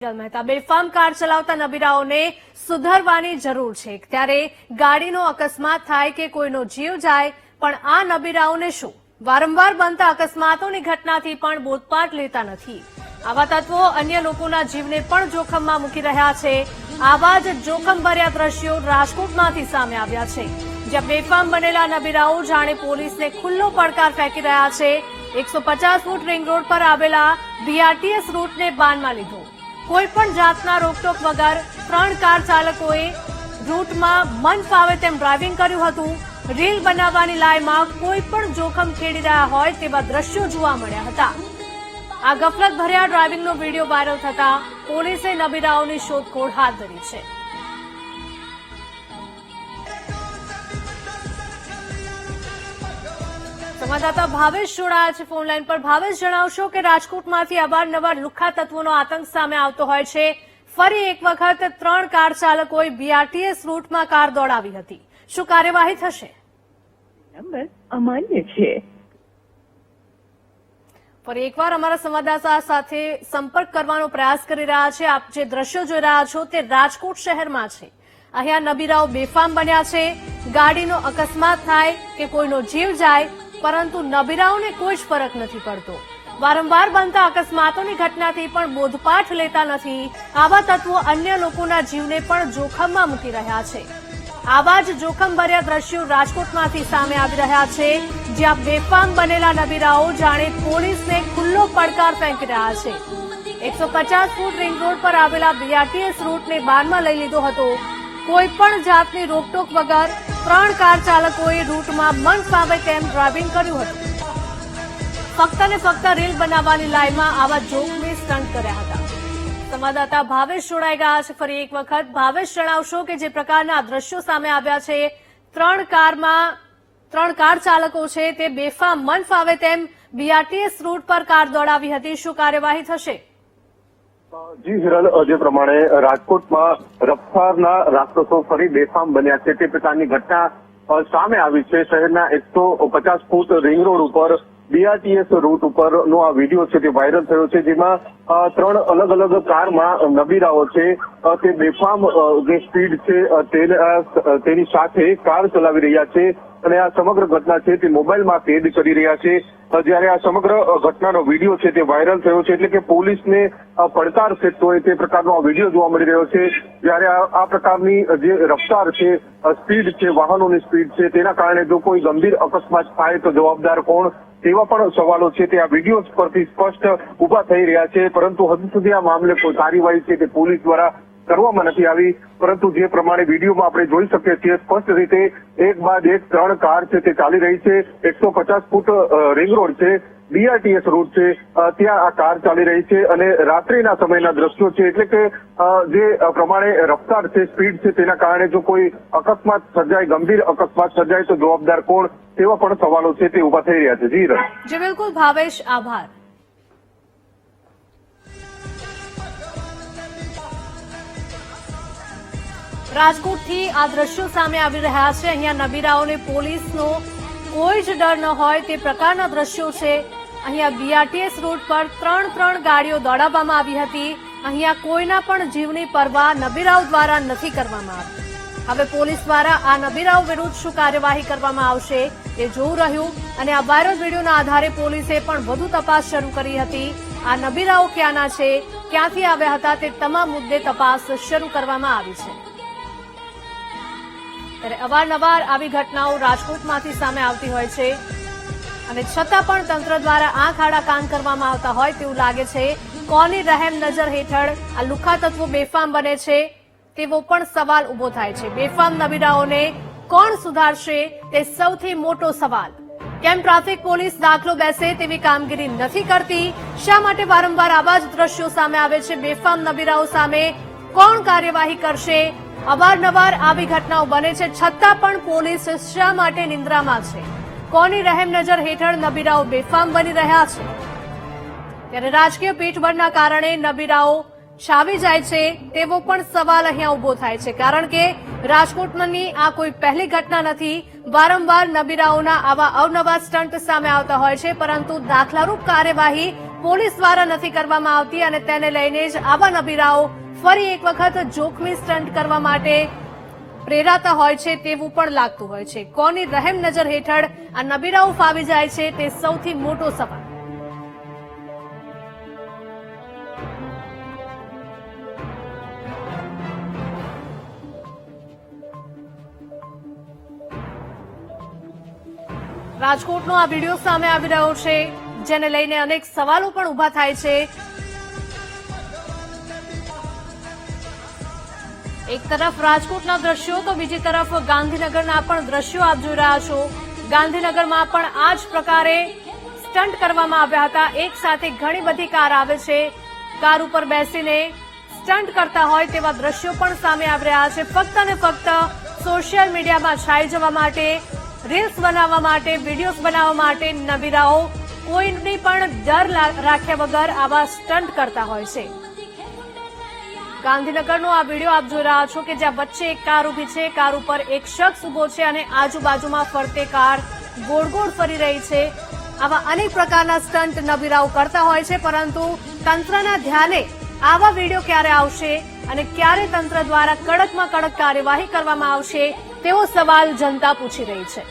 મહેતા બેફામ કાર ચલાવતા નબીરાઓને સુધરવાની જરૂર છે. ત્યારે ગાડીનો અકસ્માત થાય કે કોઈનો જીવ જાય, પણ આ નબીરાઓને શું? વારંવાર બનતા અકસ્માતોની ઘટનાથી પણ બોધપાઠ લેતા નથી. આવા તત્વો અન્ય લોકોના જીવને પણ જોખમમાં મૂકી રહ્યા છે. આવા જ જોખમભર્યા દ્રશ્યો રાજકોટમાંથી સામે આવ્યા છે. જ્યાં બેફામ બનેલા નબીરાઓ જાણે પોલીસને ખુલ્લો પડકાર ફેંકી રહ્યા છે. એકસો પચાસ ફૂટ રિંગ રોડ પર આવેલા બીઆરટીએસ રૂટને બાનમાં લીધો. કોઈ પણ જાતના રોકટોક વગર ત્રણ કાર ચાલકોએ રૂટમાં મન ફાવે તેમ ડ્રાઇવિંગ કર્યું હતું. રીલ બનાવવાની લાયમાં કોઈ પણ જોખમ ખેડી રહ્યા હોય તેવા દ્રશ્યો જોવા મળ્યા હતા. આ ગફલત ભર્યા ડ્રાઇવિંગનો વીડિયો વાયરલ થતા પોલીસે નબીરાઓની શોધખોળ હાથ ધરી છે. સંવાદદાતા ભાવેશ જોડાયા છે ફોન લાઈન પર. ભાવેશ જણાવશો કે રાજકોટમાંથી અવારનવાર લુખ્ખા તત્વોનો આતંક સામે આવતો હોય છે. ફરી એક વખત ત્રણ કાર ચાલકોએ બીઆરટીએસ રૂટમાં કાર દોડાવી હતી. શું કાર્યવાહી થશે? નંબર અમાન્ય છે. ફરી એકવાર અમારા સંવાદદાતા સાથે સંપર્ક કરવાનો પ્રયાસ કરી રહ્યા છે. આપ જે દ્રશ્યો જોઈ રહ્યા છો તે રાજકોટ શહેરમાં છે. અહીંયા નબીરાઓ બેફામ બન્યા છે. ગાડીનો અકસ્માત થાય કે કોઈનો જીવ જાય પરંતુ નબીરાઓને કોઈ જ ફરક નથી પડતો. વારંવાર બનતા અકસ્માતોની ઘટનાથી પણ બોધપાઠ લેતા નથી આવા તત્વો અન્ય લોકોના જીવને પણ જોખમમાં મૂકી રહ્યા છે. આવા જ જોખમભર્યા દ્રશ્યો રાજકોટમાંથી સામે આવી રહ્યા છે, જ્યાં બેફામ બનેલા નબીરાઓ જાણે પોલીસને ખુલ્લો પડકાર ફેંકી રહ્યા છે. એકસો પચાસ ફૂટ રિંગ રોડ પર આવેલા બીઆરટીએસ રૂટને બાનમાં લઈ લીધો હતો. કોઈ પણ જાતની રોકટોક વગર ત્રણ કાર ચાલકોએ રૂટમાં મન ફાવે તેમ ડ્રાઇવિંગ કર્યું હતું. ફક્ત ને ફક્ત રીલ બનાવવાની લાઈનમાં આવા જોખમી સ્ટન્ટ કર્યા હતા. સંવાદદાતા ભાવેશ જોડાઈ ગયા છે. ફરી એક વખત ભાવેશ જણાવશો કે જે પ્રકારના દ્રશ્યો સામે આવ્યા છે, ત્રણ કારમાં ત્રણ કાર ચાલકો છે, તે બેફામ મન ફાવે તેમ બીઆરટીએસ રૂટ પર કાર દોડાવી હતી. શું કાર્યવાહી થશે? જી, હિરલ, જે પ્રમાણે રાજકોટમાં રફતારના રાક્ષસો ફરી બેફામ બન્યા છે. તે પ્રકારની ઘટના સામે આવી છે. શહેરના એકસો પચાસ ફૂટ રિંગ રોડ ઉપર બીઆરટીએસ રૂટ ઉપરનો આ વીડિયો છે તે વાયરલ થયો છે, જેમાં ત્રણ અલગ અલગ કારમાં નબીરાઓ છે. તે બેફામ જે સ્પીડ છે તેની સાથે કાર ચલાવી રહ્યા છે. અને આ સમગ્ર ઘટના છે તે મોબાઈલમાં કેદ કરી રહ્યા છે. જ્યારે આ સમગ્ર ઘટનાનો વીડિયો છે તે વાયરલ થયો છે, એટલે કે પોલીસને પડકાર ફેંકતો તે પ્રકારનો વીડિયો જોવા મળી રહ્યો છે. જ્યારે આ પ્રકારની જે રફતાર છે સ્પીડ છે, વાહનોની સ્પીડ છે, તેના કારણે જો કોઈ ગંભીર અકસ્માત થાય તો જવાબદાર કોણ? તેવા પણ સવાલો છે તે આ વીડિયો પરથી સ્પષ્ટ ઊભા થઈ રહ્યા છે. પરંતુ હજુ સુધી આ મામલે કોઈ કાર્યવાહી છે તે પોલીસ દ્વારા કરવામાં નથી આવી, પરંતુ જે પ્રમાણે વિડીયોમાં આપણે જોઈ શકીએ છીએ, સ્પષ્ટ રીતે એક બાદ એક ત્રણ કાર છે તે ચાલી રહી છે. એકસો ફૂટ રિંગ રોડ છે બીઆરટીએસ રૂટ છે ત્યાં આ કાર ચાલી રહી છે અને રાત્રિના સમયના દ્રશ્યો છે. એટલે કે જે પ્રમાણે રફતાર છે, સ્પીડ છે તેના કારણે જો કોઈ અકસ્માત સર્જાય, ગંભીર અકસ્માત સર્જાય તો જવાબદાર કોણ? તેવા પણ સવાલો છે તે ઊભા થઈ રહ્યા છે. જી, બિલકુલ ભાવેશ, આભાર. રાજકોટથી આ દ્રશ્યો સામે આવી રહ્યા છે. અહીંયા નબીરાઓને પોલીસનો કોઈ જ ડર ન હોય તે પ્રકારના દ્રશ્યો છે. અહીંયા બીઆરટીએસ રોડ પર ત્રણ ત્રણ ગાડીઓ દોડાવવામાં આવી હતી. અહીંયા કોઈના પણ જીવની પરવા નબીરાઓ દ્વારા નથી કરવામાં આવી. હવે પોલીસ દ્વારા આ નબીરાઓ વિરુદ્ધ શું કાર્યવાહી કરવામાં આવશે તે જોવું રહ્યું અને આ વાયરલ વિડીયોના આધારે પોલીસે પણ વધુ તપાસ શરૂ કરી હતી. આ નબીરાઓ ક્યાંના છે, ક્યાંથી આવ્યા હતા તે તમામ મુદ્દે તપાસ શરૂ કરવામાં આવી છે. ત્યારે અવારનવાર આવી ઘટનાઓ રાજકોટમાંથી સામે આવતી હોય છે. અને છતાં પણ તંત્ર દ્વારા આંખ આડા કાન કરવામાં આવતા હોય તેવું લાગે છે. કોની રહેમ નજર હેઠળ આ લુખા તત્વો બેફામ બને છે? તેવો પણ સવાલ ઊભો થાય છે. બેફામ નબીરાઓને કોણ સુધારશે? તે સૌથી મોટો સવાલ. કેમ ટ્રાફિક પોલીસ દાખલો બેસે તેવી કામગીરી નથી કરતી? શા માટે વારંવાર આવા જ દ્રશ્યો સામે આવે છે? બેફામ નબીરાઓ સામે કોણ કાર્યવાહી કરશે? અવારનવાર આવી ઘટનાઓ બને છે. છતાં પણ પોલીસ શા માટે નિંદ્રામાં છે? કોની રહેમ નજર હેઠળ નબીરાઓ બેફામ બની રહ્યા છે? ત્યારે રાજકીય પીઠબળના કારણે નબીરાઓ છાવી જાય છે તેવો પણ સવાલ અહીંયા ઊભો થાય છે. કારણ કે રાજકોટની આ કોઈ પહેલી ઘટના નથી. વારંવાર નબીરાઓના આવા અવનવા સ્ટન્ટ સામે આવતા હોય છે, પરંતુ દાખલારૂપ કાર્યવાહી પોલીસ દ્વારા નથી કરવામાં આવતી અને તેને લઈને જ આવા નબીરાઓ ફરી એક વખત જોખમી સ્ટન્ટ કરવા માટે પ્રેરાતા હોય છે તેવું પણ લાગતું હોય છે. કોની રહેમ નજર હેઠળ આ નબીરાઓ ફાવી જાય છે તે સૌથી મોટો સવાલ. રાજકોટનો આ વીડિયો સામે આવી રહ્યો છે, જેને લઈને અનેક સવાલો પણ ઊભા થાય છે. એક તરફ રાજકોટના દ્રશ્યો, તો બીજી તરફ ગાંધીનગરના પણ દ્રશ્યો આપ જોઈ રહ્યા છો. ગાંધીનગરમાં પણ આ જ પ્રકારે સ્ટન્ટ કરવામાં આવ્યા હતા. એક સાથે ઘણી બધી કાર આવે છે. કાર ઉપર બેસીને સ્ટન્ટ કરતા હોય તેવા દ્રશ્યો પણ સામે આવી રહ્યા છે. ફક્ત અને ફક્ત સોશિયલ મીડિયામાં છાઈ જવા માટે, રીલ્સ બનાવવા માટે, વિડીયોઝ બનાવવા માટે નબીરાઓ કોઈની પણ ડર રાખ્યા વગર આવા સ્ટન્ટ કરતા હોય છે. ગાંધીનગરનો આ વીડિયો આપ જોઈ રહ્યા છો કે જ્યાં વચ્ચે એક કાર ઊભી છે. કાર ઉપર એક શખ્સ ઊભો છે અને આજુબાજુમાં ફરતે કાર ગોળ ગોળ ફરી રહી છે. આવા અનેક પ્રકારના સ્ટન્ટ નબીરાઓ કરતા હોય છે, પરંતુ તંત્રના ધ્યાને આવા વીડિયો ક્યારે આવશે અને ક્યારે તંત્ર દ્વારા કડકમાં કડક કાર્યવાહી કરવામાં આવશે તેવો સવાલ જનતા પૂછી રહી છે.